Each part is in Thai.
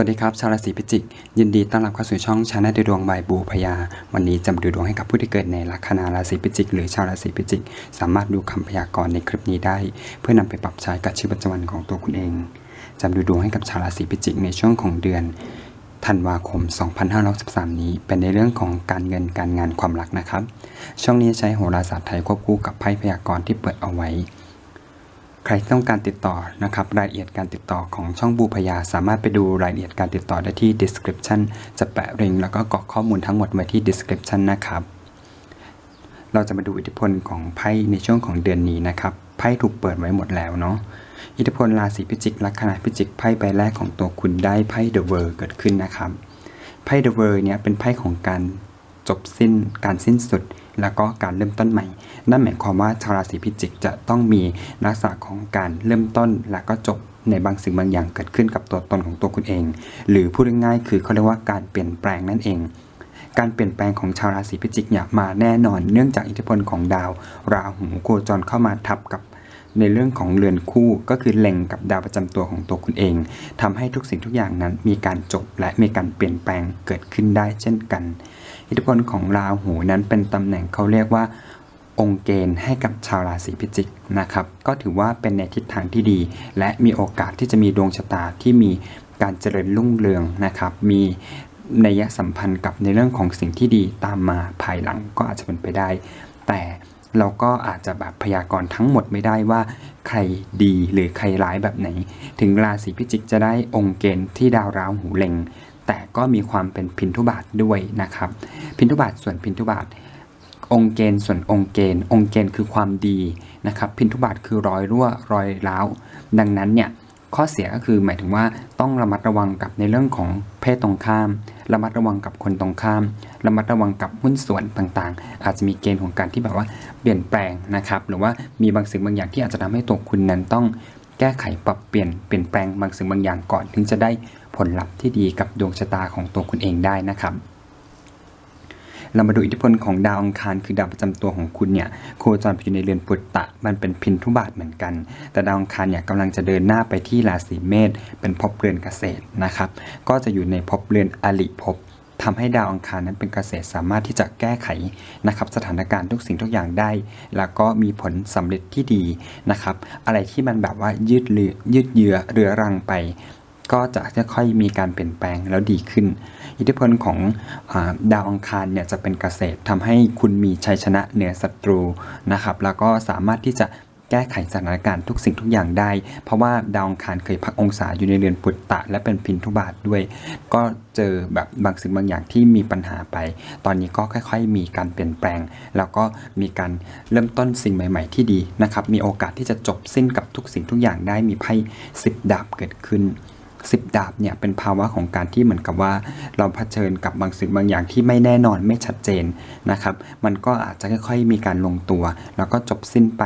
วัสดีครับ ชาวราศีพิจิก ยินดีต้อนรับเข้าสู่ช่องชาแนลดูดวงใบบูพยา วันนี้จะมาดูดวงให้กับผู้ที่เกิดในลัคนาราศีพิจิก หรือชาวราศีพิจิก สามารถดูคำพยากรณ์ในคลิปนี้ได้ เพื่อนำไปปรับใช้กับชีวิตประจำวันของตัวคุณเองจะมาดูดวงให้กับชาวราศีพิจิกในช่วงของเดือนธันวาคม 2563นี้ เป็นในเรื่องของการเงินการงานความรักนะครับ ช่องนี้ใช้โหราศาสตร์ไทยควบคู่กับไพ่พยากรณ์ที่เปิดเอาไว้ ใครต้องการติดต่อนะครับรายละเอียดการติดต่อของช่องบูพยา สามารถไปดูรายละเอียดการติดต่อได้ที่ description จะแปะลิงก์แล้วก็กรอกข้อมูลทั้งหมดไว้ที่ description นะครับ เราจะมาดูอิทธิพลของไพ่ในช่วงของเดือนนี้นะครับไพ่ถูกเปิดไว้หมดแล้วเนาะอิทธิพลราศีพิจิกลัคนาพิจิกไพ่ใบแรกของตัวคุณได้ไพ่ The World เกิดขึ้นนะครับไพ่ The World เนี่ยเป็นไพ่ของการ จบสิ้นการสิ้นสุด แล้วก็การเริ่มต้นใหม่ นั่นหมายความว่าชาวราศีพิจิกจะต้องมีลักษณะของการเริ่มต้นและก็จบในบางสิ่งบางอย่างเกิดขึ้นกับตัวตนของตัวคุณเอง หรือพูดง่ายๆคือเขาเรียกว่าการเปลี่ยนแปลงนั่นเอง การเปลี่ยนแปลงของชาวราศีพิจิกเนี่ยมาแน่นอนเนื่องจากอิทธิพลของดาว ราหูโคจรเข้ามาทับกับในเรื่องของเรือนคู่ก็คือเล็งกับดาวประจำตัวของตัวคุณเองทำให้ทุกสิ่งทุกอย่างนั้นมีการจบและมีการเปลี่ยนแปลงเกิดขึ้นได้เช่นกัน อิทธิพลของราหูนั้นเป็นตำแหน่งเขาเรียกว่า องค์เกณฑ์ให้กับชาวราศีพิจิกนะครับ ก็ถือว่าเป็นในทิศทางที่ดี และมีโอกาสที่จะมีดวงชะตาที่มีการเจริญรุ่งเรืองนะครับ มีนัยสัมพันธ์กับในเรื่องของสิ่งที่ดีตามมาภายหลังก็อาจจะเป็นไปได้ แต่เราก็อาจจะแบบพยากรณ์ทั้งหมดไม่ได้ว่า ใครดีหรือใครร้ายแบบไหน ถึงราศีพิจิกจะได้องค์เกณฑ์ที่ดาวราหูเล็ง แต่ก็มีความเป็นพินทุบาทด้วยนะครับ พินทุบาทส่วนพินทุบาทองค์เกณฑ์ส่วนองค์เกณฑ์องค์เกณฑ์คือความดีนะครับพินทุบาทคือรอยรั่วรอยร้าว ดังนั้นเนี่ยข้อเสียก็คือหมายถึงว่าต้องระมัดระวังกับในเรื่องของเพศตรงข้าม ระมัดระวังกับคนตรงข้าม ระมัดระวังกับหุ้นส่วนต่างๆ อาจจะมีเกณฑ์ของการที่แบบว่าเปลี่ยนแปลงนะครับ หรือว่ามีบางสิ่งบางอย่างที่อาจจะทำให้ตัวคุณนั้นต้อง แก้ไขปรับเปลี่ยนเปลี่ยนแปลงบางสิ่งบางอย่างก่อน ถึงจะได้ผลลัพธ์ที่ดีกับดวงชะตาของตัวคุณเองได้นะครับเรามาดูอิทธิพลของดาวอังคารคือดาวประจำตัวของคุณเนี่ยโคจรไปอยู่ในเรือนปุตตะ มันเป็นพินทุบาทเหมือนกัน แต่ดาวอังคารเนี่ยกำลังจะเดินหน้าไปที่ราศีเมษเป็นภพเรือนเกษตรนะครับ ก็จะอยู่ในภพเรือนอริภพ ทำให้ดาวอังคารนั้นเป็นเกษตรสามารถที่จะแก้ไขนะครับสถานการณ์ทุกสิ่งทุกอย่างได้ แล้วก็มีผลสำเร็จที่ดีนะครับ อะไรที่มันแบบว่ายืดเลือยืดเยื้อเรื้อรังไป ก็จะค่อยๆมีการเปลี่ยนแปลงแล้วดีขึ้น อิทธิพลของอดาวอังคารเนี่ยจะเป็นเกษตรทำให้คุณมีชัยชนะเหนือศัตรูนะครับ แล้วก็สามารถที่จะ แก้ไขสถานการณ์ทุกสิ่งทุกอย่างได้ เพราะว่าดาวองคารเคยพักองศาอยู่ในเรือนปุตตะ และเป็นพินทุบาทด้วย ก็เจอแบบบางสิ่งบางอย่างที่มีปัญหาไป ตอนนี้ก็ค่อย ๆ มีการเปลี่ยนแปลง แล้วก็มีการเริ่มต้นสิ่งใหม่ ๆ ที่ดีนะครับ มีโอกาสที่จะจบสิ้นกับทุกสิ่งทุกอย่างได้ มีไพ่สิบดาบเกิดขึ้นสิบดาบเนี่ยเป็นภาวะของการที่เหมือนกับว่า เราเผชิญกับบางสิ่งบางอย่างที่ไม่แน่นอนไม่ชัดเจนนะครับ มันก็อาจจะค่อยๆมีการลงตัว แล้วก็จบสิ้นไป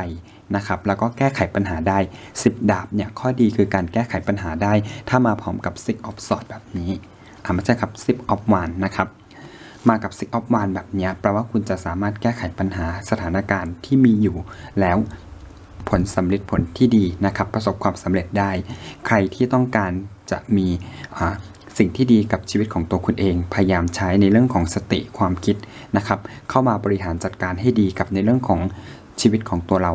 นะครับแล้วก็แก้ไขปัญหาได้ 10 ดาบเนี่ยข้อดีคือการแก้ไขปัญหาได้ ถ้ามาพร้อมกับ Six of Swords แบบนี้อ่าไม่ใช่ครับ Six of Wands นะครับมากับ Six of Wands แบบเนี้ยแปลว่าคุณจะสามารถแก้ไขปัญหาสถานการณ์ที่มีอยู่แล้วผลสำเร็จผลที่ดีนะครับ ประสบความสำเร็จได้ ใครที่ต้องการจะมีสิ่งที่ดีกับชีวิตของตัวคุณเอง พยายามใช้ในเรื่องของสติความคิดนะครับ เข้ามาบริหารจัดการให้ดีกับในเรื่องของชีวิตของตัวเรา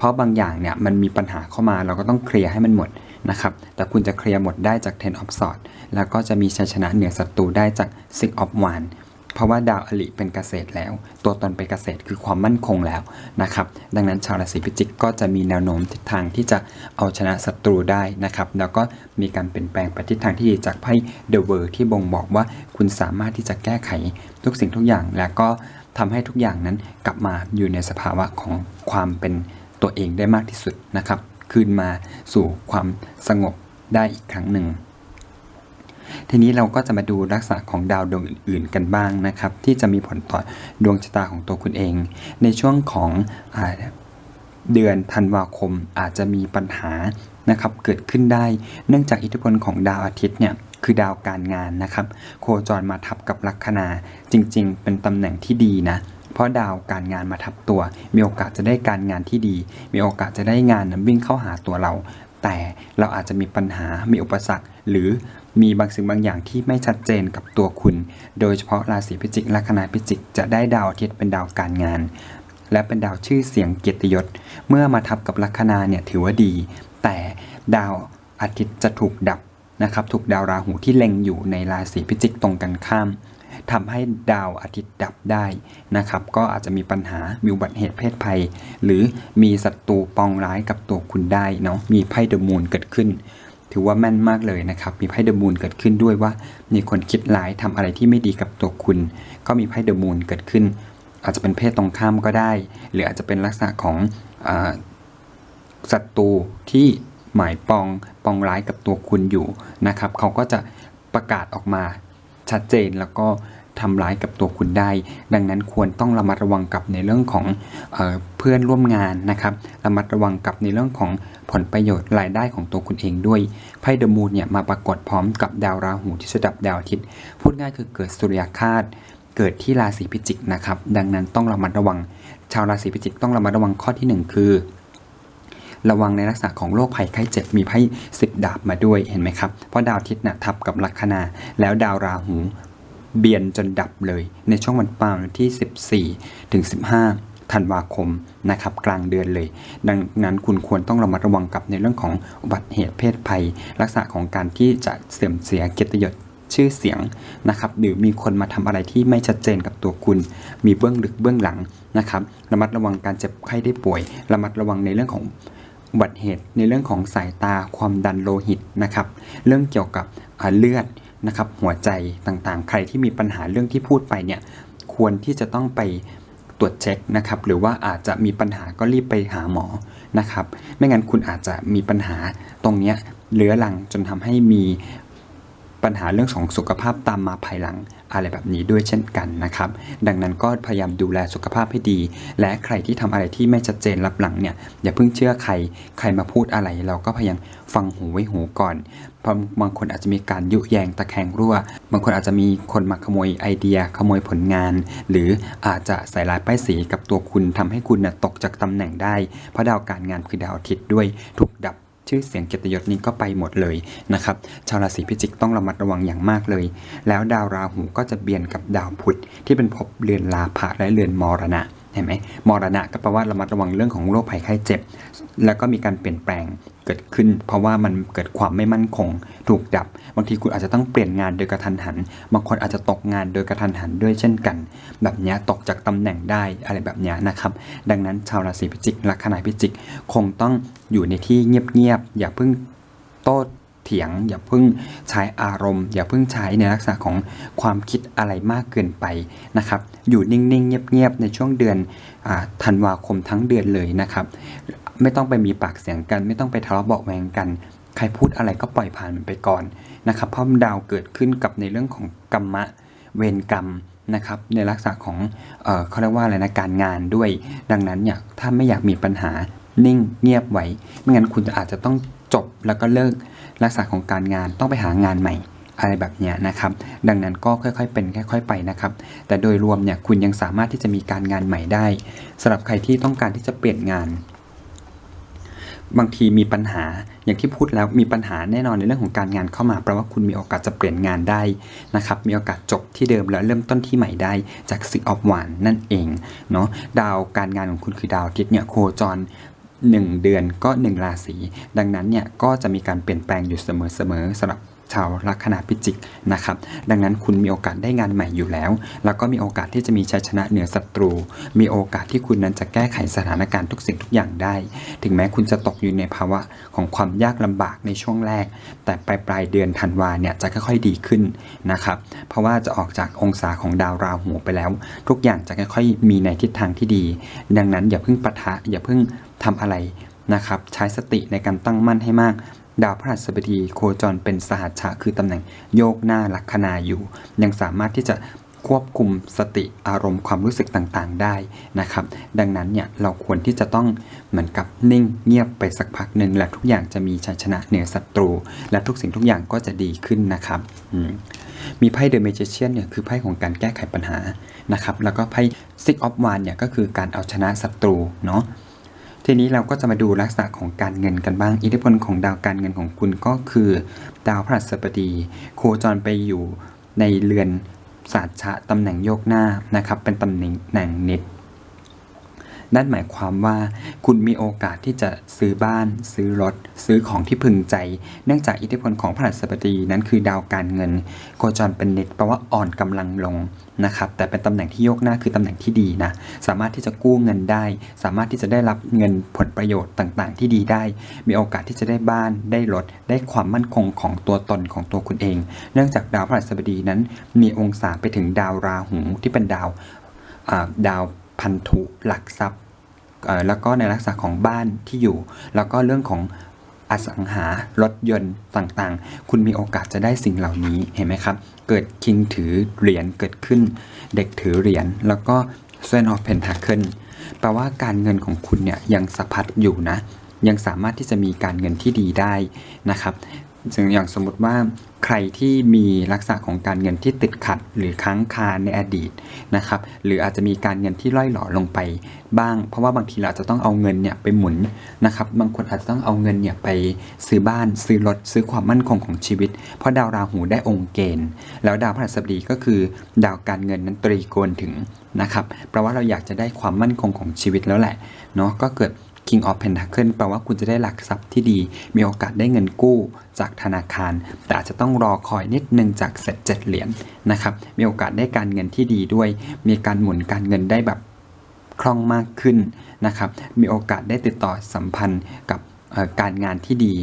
เพราะบางอย่างเนี่ยมันมีปัญหาเข้ามาเราก็ต้องเคลียร์ให้มันหมดนะครับ แต่คุณจะเคลียร์หมดได้จาก Ten of Swords แล้วก็จะมีชัยชนะเหนือศัตรูได้จาก Six of Wands เพราะว่าดาวอลิเป็นเกษตรแล้ว ตัวตนเป็นเกษตรคือความมั่นคงแล้วนะครับ ดังนั้นชาวราศีพิจิกก็จะมีแนวโน้มทิศทางที่จะเอาชนะศัตรูได้นะครับ แล้วก็มีการเปลี่ยนแปลงไปทิศทางที่ดีจากไพ่เดอะเวอร์ที่บ่งบอกว่าคุณสามารถที่จะแก้ไขทุกสิ่งทุกอย่าง แล้วก็ทำให้ทุกอย่างนั้นกลับมาอยู่ในสภาวะของความเป็น ตัวเองได้มากที่สุดนะครับ คืนมาสู่ความสงบได้อีกครั้งหนึ่ง ทีนี้เราก็จะมาดูลักษณะของดาวดวงอื่น ๆ กันบ้างนะครับ ที่จะมีผลต่อดวงชะตาของตัวคุณเอง ในช่วงของอเดือนธันวาคมอาจจะมีปัญหานะครับเกิดขึ้นได้ เนื่องจากอิทธิพลของดาวอาทิตย์เนี่ย คือดาวการงานนะครับ โคจรมาทับกับลัคนาจริง ๆ เป็นตำแหน่งที่ดีนะ เพราะดาวการงานมาทับตัว มีโอกาสจะได้การงานที่ดี มีโอกาสจะได้งานนั้นวิ่งเข้าหาตัวเรา แต่เราอาจจะมีปัญหามีอุปสรรค หรือมีบางสิ่งบางอย่างที่ไม่ชัดเจนกับตัวคุณ โดยเฉพาะราศีพิจิกลัคนาพิจิกจะได้ดาวอาทิตย์เป็นดาวการงาน และเป็นดาวชื่อเสียงเกียรติยศ เมื่อมาทับกับลัคนาเนี่ยถือว่าดี แต่ดาวอาทิตย์จะถูกดับ นะครับถูกดาวราหูที่เล็งอยู่ในราศีพิจิกตรงกันข้ามทำให้ดาวอาทิตย์ดับได้นะครับก็อาจจะมีปัญหามีอุบัติเหตุเพศภัย หรือมีศัตรูปองร้ายกับตัวคุณได้เนาะมีไพ่เดอะมูนเกิดขึ้น ถือว่าแม่นมากเลยนะครับมีไพ่เดอะมูนเกิดขึ้นด้วยว่า มีคนคิดร้ายทำอะไรที่ไม่ดีกับตัวคุณ ก็มีไพ่เดอะมูนเกิดขึ้น อาจจะเป็นเพศตรงข้ามก็ได้ หรืออาจจะเป็นลักษณะของศัตรูที่ หมายปองปองร้ายกับตัวคุณอยู่นะครับเขาก็จะประกาศออกมาชัดเจนแล้วก็ทำร้ายกับตัวคุณได้ ดังนั้นควรต้องระมัดระวังกับในเรื่องของเออเพื่อนร่วมงานนะครับ ระมัดระวังกับในเรื่องของผลประโยชน์รายได้ของตัวคุณเองด้วยไพ่เดอะมูนเนี่ยมาปรากฏพร้อมกับดาวราหูที่จะดับดาวอาทิตย์ พูดง่ายคือเกิดสุริยคาตเกิดที่ราศีพิจิกนะครับ ดังนั้นต้องระมัดระวัง ชาวราศีพิจิกต้องระมัดระวังข้อที่หนึ่งคือ ระวังในลักษณะของโรคภัยไข้เจ็บมีไพ่สิบดาบมาด้วยเห็นไหมครับเพราะดาวอาทิตย์นะทับกับลัคนา แล้วดาวราหูเบียนจนดับเลย ในช่วงวันปลาวันที่ 14 ถึง 15 ธันวาคมนะครับกลางเดือนเลย ดังนั้นคุณควรต้องระมัดระวังกับในเรื่องของอุบัติเหตุเพศภัย ลักษณะของการที่จะเสื่อมเสียเกียรติยศชื่อเสียงนะครับหรือมีคนมาทำอะไรที่ไม่ชัดเจนกับตัวคุณ มีเบื้องลึกเบื้องหลังนะครับ ระมัดระวังการเจ็บไข้ได้ป่วย ระมัดระวังในเรื่องของ อุบัติเหตุในเรื่องของสายตาความดันโลหิตนะครับ เรื่องเกี่ยวกับเลือดนะครับ หัวใจต่างๆ ใครที่มีปัญหาเรื่องที่พูดไปเนี่ยควรที่จะต้องไปตรวจเช็คนะครับ หรือว่าอาจจะมีปัญหาก็รีบไปหาหมอนะครับ ไม่งั้นคุณอาจจะมีปัญหาตรงเนี้ยเรื้อรังจนทำให้มี ปัญหาเรื่องของสุขภาพตามมาภายหลัง อะไรแบบนี้ด้วยเช่นกันนะครับ ดังนั้นก็พยายามดูแลสุขภาพให้ดี และใครที่ทำอะไรที่ไม่ชัดเจนรับหลังเนี่ยอย่าเพิ่งเชื่อใคร ใครมาพูดอะไร เราก็พยายามฟังหูไว้หูก่อนเพราะบางคนอาจจะมีการยุแยงตะแคงรั่ว บางคนอาจจะมีคนมาขโมยไอเดีย ขโมยผลงาน หรืออาจจะใส่ร้ายป้ายสีกับตัวคุณทำให้คุณนะตกจากตำแหน่งได้ เพราะดาวการงานคือดาวอาทิตย์ด้วยถูกดับ ชื่อเสียงเกียรติยศนี้ก็ไปหมดเลยนะครับชาวราศีพิจิกต้องระมัดระวังอย่างมากเลย แล้วดาวราหูก็จะเบียนกับดาวพุธที่เป็นภพเรือนลาภะและเรือนมรณะ เห็นไหมมรณะก็แปลว่าระมัดระวังเรื่องของโรคภัยไข้เจ็บ แล้วก็มีการเปลี่ยนแปลงเกิดขึ้น เพราะว่ามันเกิดความไม่มั่นคง ถูกดับ บางทีคุณอาจจะต้องเปลี่ยนงานโดยกระทันหัน บางคนอาจจะตกงานโดยกระทันหันด้วยเช่นกัน แบบนี้ตกจากตำแหน่งได้อะไรแบบนี้นะครับ ดังนั้นชาวราศีพิจิกลัคนาพิจิก คงต้องอยู่ในที่เงียบๆอย่าเพิ่งโต้ เถียง อย่าเพิ่งใช้อารมณ์ อย่าเพิ่งใช้ในลักษณะของความคิดอะไรมากเกินไปนะครับ อยู่นิ่งๆ เงียบๆ ในช่วงเดือนอธันวาคมทั้งเดือนเลยนะครับ ไม่ต้องไปมีปากเสียงกัน ไม่ต้องไปทะเลาะเบาะแวงกัน ใครพูดอะไรก็ปล่อยผ่านมันไปก่อนนะครับ เพราะดาวเกิดขึ้นกับในเรื่องของกรรมะเวรกรรมนะครับในลักษณะของเออเขาเรียกว่าอะไรนะการงานด้วย ดังนั้นเนี่ยถ้าไม่อยากมีปัญหานิ่งเงียบไว้ ไม่งั้นคุณจะอาจจะต้องจบแล้วก็เลิก ลักษณะของการงานต้องไปหางานใหม่อะไรแบบนี้นะครับ ดังนั้นก็ค่อยๆเป็นค่อยๆไปนะครับ แต่โดยรวมเนี่ยคุณยังสามารถที่จะมีการงานใหม่ได้สำหรับใครที่ต้องการที่จะเปลี่ยนงาน บางทีมีปัญหาอย่างที่พูดแล้วมีปัญหาแน่นอนในเรื่องของการงานเข้ามาแปลว่าคุณมีโอกาสจะเปลี่ยนงานได้นะครับ มีโอกาสจบที่เดิมแล้วเริ่มต้นที่ใหม่ได้จากสิกออฟวานนั่นเองเนาะดาวการงานของคุณคือดาวอาทิตย์เนี่ยโคจร 1 เดือนก็ 1 ราศี ดังนั้นเนี่ยก็จะมีการเปลี่ยนแปลงอยู่เสมอๆสำหรับ ชาวลัคนาพิจิกนะครับ ดังนั้นคุณมีโอกาสได้งานใหม่อยู่แล้ว แล้วก็มีโอกาสที่จะมีชัยชนะเหนือศัตรู มีโอกาสที่คุณนั้นจะแก้ไขสถานการณ์ทุกสิ่งทุกอย่างได้ ถึงแม้คุณจะตกอยู่ในภาวะของความยากลำบากในช่วงแรก แต่ปลายปลายเดือนธันวาเนี่ยจะค่อยๆดีขึ้นนะครับ เพราะว่าจะออกจากองศาของดาวราหูไปแล้ว ทุกอย่างจะค่อยๆมีในทิศทางที่ดี ดังนั้นอย่าเพิ่งปะทะอย่าเพิ่งทำอะไรนะครับ ใช้สติในการตั้งมั่นให้มาก ดาวพฤหัสบดีโคจรเป็นสหัชชะคือตำแหน่งโยกหน้าลัคนาอยู่ ยังสามารถที่จะควบคุมสติอารมณ์ความรู้สึกต่างๆได้นะครับ ดังนั้นเนี่ยเราควรที่จะต้องเหมือนกับนิ่งเงียบไปสักพักหนึ่งและทุกอย่างจะมีชัยชนะเหนือศัตรู และทุกสิ่งทุกอย่างก็จะดีขึ้นนะครับมมีไพ่เดอะเมจิเชียนเนี่ยคือไพ่ของการแก้ไขปัญหานะครับ แล้วก็ไพ่ซิกออฟวานเนี่ยก็คือการเอาชนะศัตรูเนาะ ทีนี้เราก็จะมาดูลักษณะของการเงินกันบ้าง อิทธิพลของดาวการเงินของคุณก็คือ ดาวพฤหัสบดี โคจรไปอยู่ในเรือนศาสตร์ชะตำแหน่งโยกหน้านะครับ เป็นตำแหน่งแหน่ง นั่นหมายความว่า คุณมีโอกาสที่จะซื้อบ้าน ซื้อรถ ซื้อของที่พึงใจ เนื่องจากอิทธิพลของพระหัสบดีนั้นคือดาวการเงิน โคจรเป็นเนิดแปลว่าอ่อนกำลังลงนะครับแต่เป็นตำแหน่งที่ยกหน้าคือตำแหน่งที่ดีนะสามารถที่จะกู้เงินได้ สามารถที่จะได้รับเงินผลประโยชน์ต่างๆ ที่ดีได้ มีโอกาสที่จะได้บ้านได้รถได้ความมั่นคงของตัวตนของตัวคุณเอง เนื่องจากดาวพฤหัสบดีนั้น มีองศาไปถึงดาวราหูที่เป็นดาวดาวพันธุหลักทรัพย์ แล้วก็ในลักษณะของบ้านที่อยู่ แล้วก็เรื่องของอสังหารถยนต์ต่างๆ คุณมีโอกาสจะได้สิ่งเหล่านี้เห็นไหมครับ เกิดคิงถือเหรียญเกิดขึ้น เด็กถือเหรียญแล้วก็เซนออฟเพนทาเคิลแปลว่าการเงินของคุณเนี่ยยังสะพัดอยู่นะ ยังสามารถที่จะมีการเงินที่ดีได้นะครับ ซึ่งอย่างสมมติว่าใครที่มีลักษณะของการเงินที่ติดขัดหรือค้างคาในอดีตนะครับหรืออาจจะมีการเงินที่ล่อยหล่อลงไปบ้าง เพราะว่าบางทีเราจะต้องเอาเงินเนี่ยไปหมุนนะครับบางคนอาจจะต้องเอาเงินเนี่ยไปซื้อบ้าน ซื้อรถซื้อความมั่นคงของชีวิต เพราะดาวราหูได้องค์เกณฑ์ แล้วดาวพฤหัสบดีก็คือ ดาวการเงินนั้นตรีโกณถึงนะครับแปลว่าเราอยากจะได้ความมั่นคงของชีวิตแล้วแหละเนาะก็เกิด King of Pentacle แปลว่าคุณจะได้หลักทรัพย์ที่ดี มีโอกาสได้เงินกู้จากธนาคาร แต่อาจจะต้องรอคอยนิดนึงจากเสร็จเจ็ดเหรียญนะครับ มีโอกาสได้การเงินที่ดีด้วย มีการหมุนการเงินได้แบบคล่องมากขึ้นนะครับ มีโอกาสได้ติดต่อสัมพันธ์กับการงานที่ดี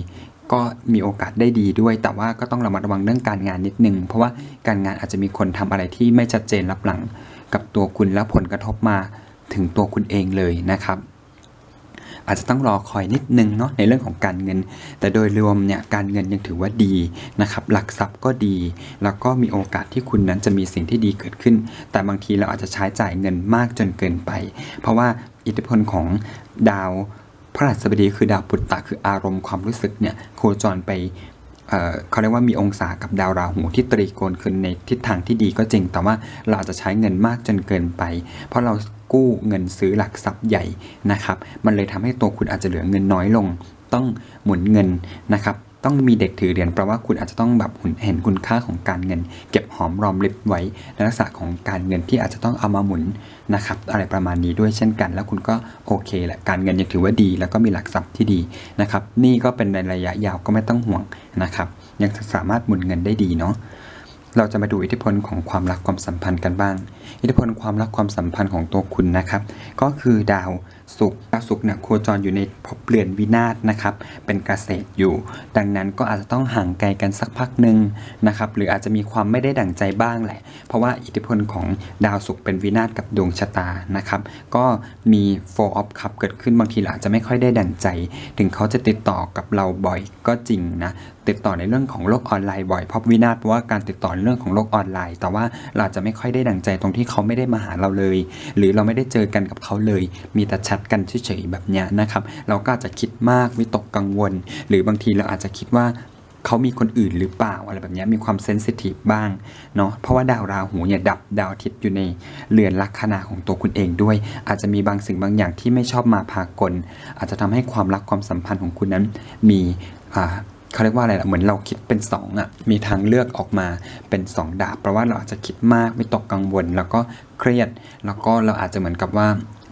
ก็มีโอกาสได้ดีด้วย แต่ว่าก็ต้องระมัดระวังเรื่องการงานนิดนึง เพราะว่าการงานอาจจะมีคนทำอะไรที่ไม่ชัดเจนรับหลัง กับตัวคุณแล้วผลกระทบมาถึงตัวคุณเองเลยนะครับ อาจจะต้องรอคอยนิดนึงเนาะในเรื่องของการเงิน แต่โดยรวมเนี่ยการเงินยังถือว่าดีนะครับหลักทรัพย์ก็ดี แล้วก็มีโอกาสที่คุณนั้นจะมีสิ่งที่ดีเกิดขึ้น แต่บางทีเราอาจจะใช้จ่ายเงินมากจนเกินไป เพราะว่าอิทธิพลของดาวพระราชบดีคือดาวปุตตะคืออารมณ์ความรู้สึกเนี่ยโคจรไป เขาเรียกว่ามีองศากับดาวราหูที่ตรีโกณขึ้นในทิศทางที่ดีก็จริง แต่ว่าเราอาจจะใช้เงินมากจนเกินไป เพราะเรากู้เงินซื้อหลักทรัพย์ใหญ่นะครับ มันเลยทำให้ตัวคุณอาจจะเหลือเงินน้อยลง ต้องหมุนเงินนะครับ ต้องมีเด็กถือเหรียญแปลว่าคุณอาจจะต้องแบบเห็นคุณค่าของการเงิน เก็บหอมรอมริบไว้ในลักษณะของการเงินที่อาจจะต้องเอามาหมุนนะครับอะไรประมาณนี้ด้วยเช่นกัน แล้วคุณก็โอเคแหละการเงินยังถือว่าดี แล้วก็มีหลักทรัพย์ที่ดีนะครับนี่ก็เป็นในระยะยาวก็ไม่ต้องห่วงนะครับยังสามารถหมุนเงินได้ดีเนาะเราจะมาดูอิทธิพลของความรักความสัมพันธ์กันบ้าง อิทธิพลความรักความสัมพันธ์ของตัวคุณนะครับ ก็คือดาว ศุกร์ดาวศุกเนี่ยโคจรอยู่ในภพเรือนวินาศนะครับ เป็นเกษตรอยู่ ดังนั้นก็อาจจะต้องห่างไกลกันสักพักหนึ่งนะครับ หรืออาจจะมีความไม่ได้ดั่งใจบ้างแหละ เพราะว่าอิทธิพลของดาวศุกเป็นวินาศกับดวงชะตานะครับ ก็มี four of cup เกิดขึ้นบางทีเราอาจจะไม่ค่อยได้ดั่งใจ ถึงเขาจะติดต่อกับเราบ่อยก็จริงนะ ติดต่อในเรื่องของโลกออนไลน์บ่อยเพราะวินาศเพราะว่าการติดต่อในเรื่องของโลกออนไลน์ แต่ว่าเราจจะไม่ค่อยได้ดั่งใจตรงที่เขาไม่ได้มาหาเราเลย หรือเราไม่ได้เจอกันกับเขาเลย มีแต่แชทกันเฉยๆแบบเนี้ยนะครับ เราก็อาจจะคิดมากวิตกกังวล หรือบางทีเราอาจจะคิดว่าเขามีคนอื่นหรือเปล่าอะไรแบบนี้มีความเซนซิทีฟบ้างเนาะเพราะว่าดาวราหูเนี่ยดับดาวอาทิตย์อยู่ในเรือนลัคนาของตัวคุณเองด้วย อาจจะมีบางสิ่งบางอย่างที่ไม่ชอบมาพากล อาจจะทำให้ความรักความสัมพันธ์ของคุณนั้นมีอ่าเขาเรียกว่าอะไรล่ะเหมือนเราคิดเป็นสองอะมีทางเลือกออกมาเป็นสองดาบเพราะว่าเราอาจจะคิดมากไม่ตกกังวล แล้วก็เครียด แล้วก็เราอาจจะเหมือนกับว่า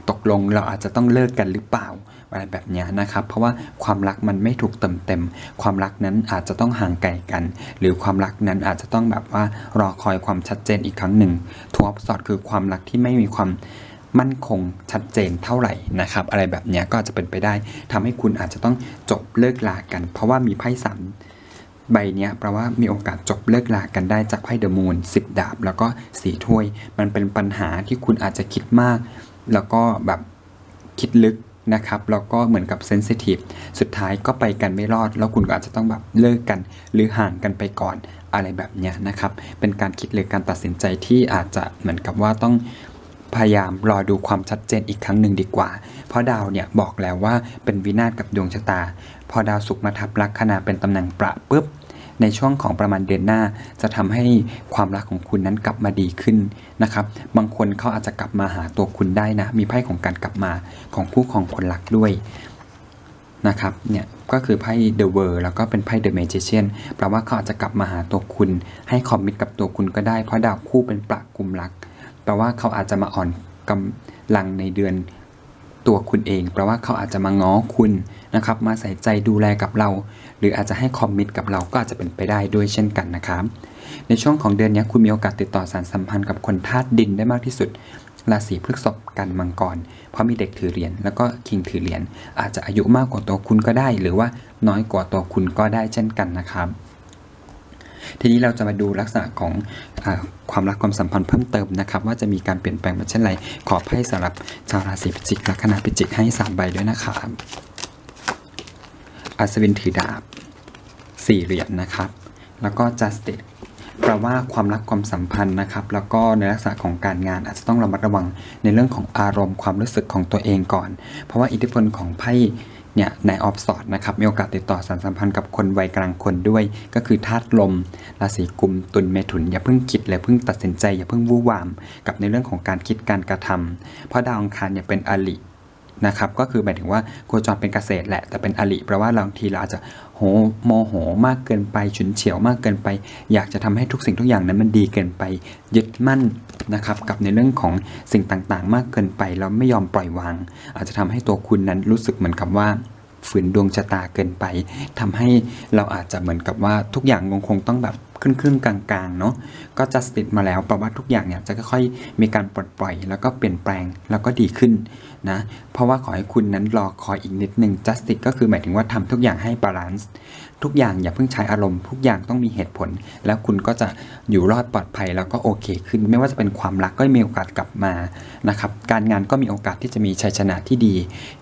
ตกลงเราอาจจะต้องเลิกกันหรือเปล่าอะไรแบบนี้นะครับ เพราะว่าความรักมันไม่ถูกเติมเต็ม ความรักนั้นอาจจะต้องห่างไกลกัน หรือความรักนั้นอาจจะต้องแบบว่ารอคอยความชัดเจนอีกครั้งหนึ่งทัวร์สอดคือความรักที่ไม่มีความมั่นคงชัดเจนเท่าไหร่นะครับ อะไรแบบนี้ก็อาจจะเป็นไปได้ทำให้คุณอาจจะต้องจบเลิกลากัน เพราะว่ามีไพ่สามใบนี้แปลว่ามีโอกาสจบเลิกลากันได้จากไพ่เดอะมูนสิบดาบ แล้วก็สีถ้วย มันเป็นปัญหาที่คุณอาจจะคิดมาก แล้วก็แบบคิดลึกนะครับแล้วก็เหมือนกับเซนซิทีฟสุดท้ายก็ไปกันไม่รอด แล้วคุณก็อาจจะต้องแบบเลิกกัน หรือห่างกันไปก่อนอะไรแบบเนี้ยนะครับ เป็นการคิดหรือการตัดสินใจที่อาจจะเหมือนกับว่าต้องพยายามรอดูความชัดเจนอีกครั้งหนึ่งดีกว่า เพราะดาวเนี่ยบอกแล้วว่าเป็นวินาศกับดวงชะตา พอดาวศุกร์มาทับลัคนาเป็นตำแหน่งประปุ๊บ ในช่วงของประมาณเดือนหน้า จะทำให้ความรักของคุณนั้นกลับมาดีขึ้นนะครับบางคนเขาอาจจะกลับมาหาตัวคุณได้นะ มีไพ่ของการกลับมาของคู่ของคนรักด้วยนะครับเนี่ยก็คือไพ่ The World แล้วก็เป็นไพ่ The Magician แปลว่าเขาอาจจะกลับมาหาตัวคุณ ให้คอมมิตกับตัวคุณก็ได้เพราะดาวคู่เป็นประกุมรักแปลว่าเขาอาจจะมาอ่อนกำลังในเดือน ตัวคุณเองแปลว่าเขาอาจจะมาง้อคุณนะครับมาใส่ใจดูแลกับเรา หรืออาจจะให้คอมมิตกับเราก็อาจจะเป็นไปได้ด้วยเช่นกันนะครับ ในช่วงของเดือนนี้คุณมีโอกาสติดต่อสารสัมพันธ์กับคนธาตุดินได้มากที่สุดราศีพฤษภกันมังกร เพราะมีเด็กถือเหรียญแล้วก็คิงถือเหรียญอาจจะอายุมากกว่าตัวคุณก็ได้ หรือว่าน้อยกว่าตัวคุณก็ได้เช่นกันนะครับ ทีนี้เราจะมาดูลักษณะของอความรักความสัมพันธ์เพิ่มเติมนะครับ ว่าจะมีการเปลี่ยนแปลงมาเช่นไร ขอไพ่สำหรับชาวราศีพิจิกลัคนาพิจิกให้สามใบด้วยนะครับอัศวินถือดาบสี่เหรียญนะครับ แล้วก็ justice แปลว่าความรักความสัมพันธ์นะครับ แล้วก็ในลักษณะของการงานอาจจะต้องระมัดระวังในเรื่องของอารมณ์ความรู้สึกของตัวเองก่อน เพราะว่าอิทธิพลของไพ่ เนี่ยในออฟสอดนะครับมีโอกาสติดต่อสารสัมพันธ์กับคนวัยกลางคนด้วย ก็คือธาตุลมราศีกุมตุลเมถุน อย่าเพิ่งคิดเลยเพิ่งตัดสินใจอย่าเพิ่งวู่วาม กับในเรื่องของการคิดการกระทำเพราะดาวอังคารเนี่ยเป็นอลิ นะครับก็คือหมายถึงว่าโคจรเป็นเกษตรแหละแต่เป็นอลิแปลว่าบางทีเราอาจจะโหโมโหมากเกินไปฉุนเฉียวมากเกินไป อยากจะทำให้ทุกสิ่งทุกอย่างนั้นมันดีเกินไปยึดมั่นนะครับกับในเรื่องของสิ่งต่างๆ มากเกินไปแล้วไม่ยอมปล่อยวาง อาจจะทำให้ตัวคุณนั้นรู้สึกเหมือนกับว่าฝืนดวงชะตาเกินไปทำให้เราอาจจะเหมือนกับว่าทุกอย่างคงคงต้องแบบครึ่งครึ่งๆกลางๆเนาะก็จะติดมาแล้วแปลว่าทุกอย่างเนี่ยจะค่อยๆมีการปลดปล่อย แล้วก็เปลี่ยนแปลงแล้วก็ดีขึ้น นะ เพราะว่าขอให้คุณนั้นรอคอยอีกนิดหนึ่ง justice ก็คือหมายถึงว่าทำทุกอย่างให้บาลานซ์ทุกอย่างอย่าเพิ่งใช้อารมณ์ ทุกอย่างต้องมีเหตุผล แล้วคุณก็จะอยู่รอดปลอดภัยแล้วก็โอเคขึ้น ไม่ว่าจะเป็นความรักก็มีโอกาสกลับมานะครับ การงานก็มีโอกาสที่จะมีชัยชนะที่ดี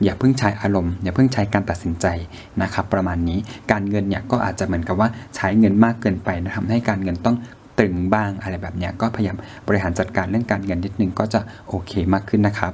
อย่าเพิ่งใช้อารมณ์อย่าเพิ่งใช้การตัดสินใจนะครับ ประมาณนี้การเงินเนี่ยก็อาจจะเหมือนกับว่าใช้เงินมากเกินไปนะทำให้การเงินต้องตึงบ้างอะไรแบบนี้ก็พยายามบริหารจัดการเรื่องการเงินนิดนึงก็จะโอเคมากขึ้นนะครับ